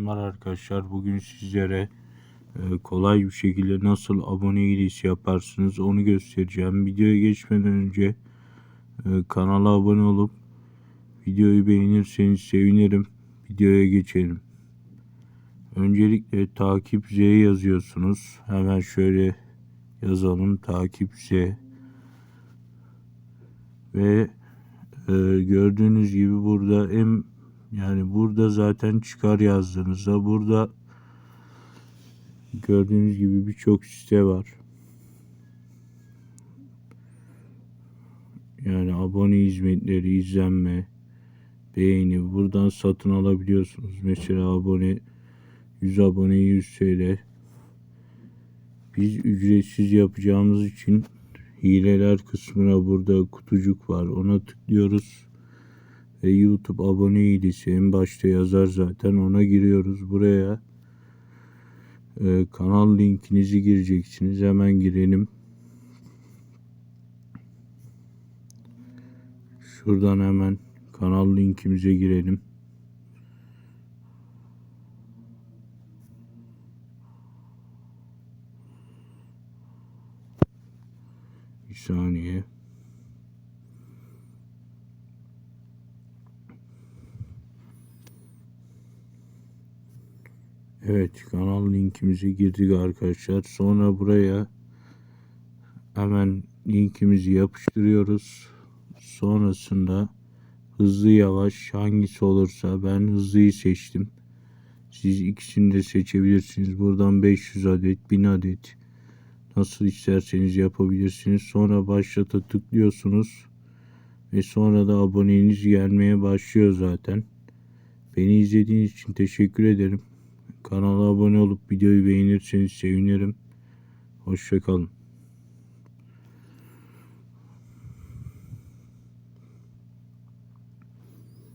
Selamlar arkadaşlar. Bugün sizlere e, kolay bir şekilde nasıl abone hilesi yaparsınız onu göstereceğim. Videoya geçmeden önce e, kanala abone olup videoyu beğenirseniz sevinirim. Videoya geçelim. Öncelikle takip Z yazıyorsunuz. Hemen şöyle yazalım. Takip Z. Ve e, gördüğünüz gibi burada en yani burada zaten çıkar yazdığınızda burada gördüğünüz gibi birçok site var. Yani abone hizmetleri, izlenme, beğeni buradan satın alabiliyorsunuz. Mesela abone 100 abone 100 TL. Biz ücretsiz yapacağımız için hileler kısmına burada kutucuk var. Ona tıklıyoruz ve YouTube abone hilesi en başta yazar zaten. Ona giriyoruz buraya. E, kanal linkinizi gireceksiniz. Hemen girelim. Şuradan hemen kanal linkimize girelim. Bir saniye Evet kanal linkimize girdik arkadaşlar. Sonra buraya hemen linkimizi yapıştırıyoruz. Sonrasında hızlı yavaş hangisi olursa ben hızlıyı seçtim. Siz ikisini de seçebilirsiniz. Buradan 500 adet 1000 adet nasıl isterseniz yapabilirsiniz. Sonra başlata tıklıyorsunuz. Ve sonra da aboneniz gelmeye başlıyor zaten. Beni izlediğiniz için teşekkür ederim. Kanala abone olup videoyu beğenirseniz sevinirim. Hoşçakalın.